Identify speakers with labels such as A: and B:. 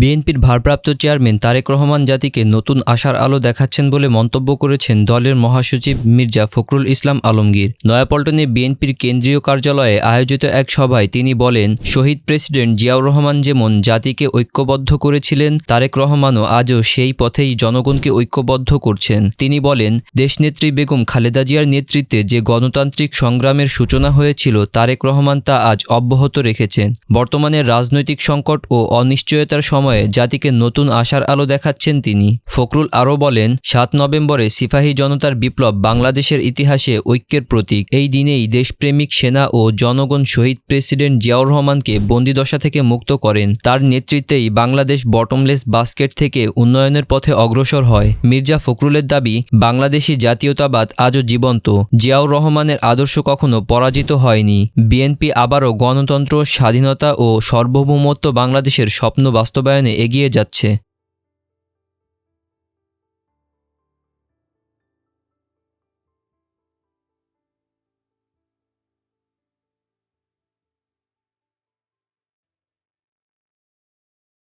A: বিএনপির ভারপ্রাপ্ত চেয়ারম্যান তারেক রহমান জাতিকে নতুন আশার আলো দেখাচ্ছেন বলে মন্তব্য করেছেন দলের মহাসচিব মির্জা ফখরুল ইসলাম আলমগীর। নয়াপল্টনে বিএনপির কেন্দ্রীয় কার্যালয়ে আয়োজিত এক সভায় তিনি বলেন, শহীদ প্রেসিডেন্ট জিয়াউর রহমান যেমন জাতিকে ঐক্যবদ্ধ করেছিলেন, তারেক রহমানও আজও সেই পথেই জনগণকে ঐক্যবদ্ধ করছেন। তিনি বলেন, দেশনেত্রী বেগম খালেদা জিয়ার নেতৃত্বে যে গণতান্ত্রিক সংগ্রামের সূচনা হয়েছিল, তারেক রহমান তা আজ অব্যাহত রেখেছেন। বর্তমানে রাজনৈতিক সংকট ও অনিশ্চয়তার সময়ে জাতিকে নতুন আশার আলো দেখাচ্ছেন তিনি। ফখরুল আরও বলেন, সাত নভেম্বরে সিপাহী জনতার বিপ্লব বাংলাদেশের ইতিহাসে ঐক্যের প্রতীক। এই দিনেই দেশপ্রেমিক সেনা ও জনগণ শহীদ প্রেসিডেন্ট জিয়াউর রহমানকে বন্দিদশা থেকে মুক্ত করেন। তার নেতৃত্বেই বাংলাদেশ বটমলেস বাস্কেট থেকে উন্নয়নের পথে অগ্রসর হয়। মির্জা ফখরুলের দাবি, বাংলাদেশি জাতীয়তাবাদ আজও জীবন্ত। জিয়াউর রহমানের আদর্শ কখনো পরাজিত হয়নি। বিএনপি আবারও গণতন্ত্র, স্বাধীনতা ও সার্বভৌমত্ব বাংলাদেশের স্বপ্ন বাস্তবায়নে এগিয়ে যাচ্ছে।